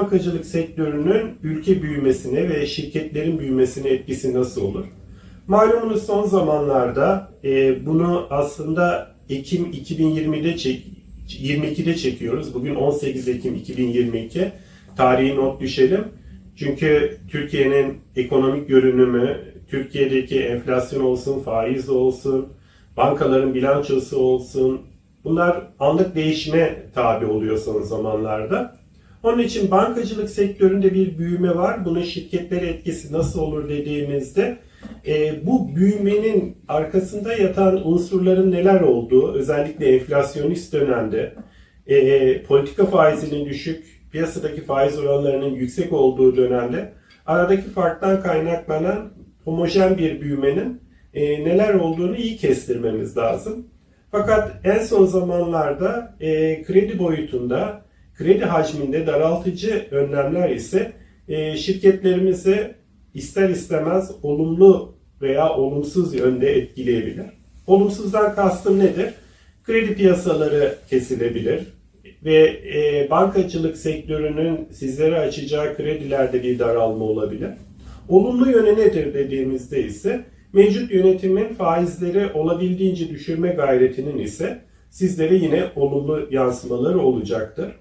Bankacılık sektörünün ülke büyümesine ve şirketlerin büyümesine etkisi nasıl olur? Malumunuz son zamanlarda e, bunu aslında Ekim 2020'de çek, 22'de çekiyoruz. Bugün 18 Ekim 2022. Tarihi not düşelim. Çünkü Türkiye'nin ekonomik görünümü, Türkiye'deki enflasyon olsun, faiz olsun, bankaların bilançosu olsun, bunlar anlık değişime tabi oluyor son zamanlarda. Onun için bankacılık sektöründe bir büyüme var. Bunun şirketlere etkisi nasıl olur dediğimizde e, bu büyümenin arkasında yatan unsurların neler olduğu, özellikle enflasyonist dönemde e, politika faizinin düşük, piyasadaki faiz oranlarının yüksek olduğu dönemde aradaki farktan kaynaklanan homojen bir büyümenin e, neler olduğunu iyi kestirmemiz lazım. Fakat en son zamanlarda e, kredi boyutunda, kredi hacminde daraltıcı önlemler ise e, şirketlerimizi ister istemez olumlu veya olumsuz yönde etkileyebilir. Olumsuzdan kastım nedir? Kredi piyasaları kesilebilir ve e, bankacılık sektörünün sizlere açacağı kredilerde bir daralma olabilir. Olumlu yönü nedir dediğimizde ise mevcut yönetimin faizleri olabildiğince düşürme gayretinin ise sizlere yine olumlu yansımaları olacaktır.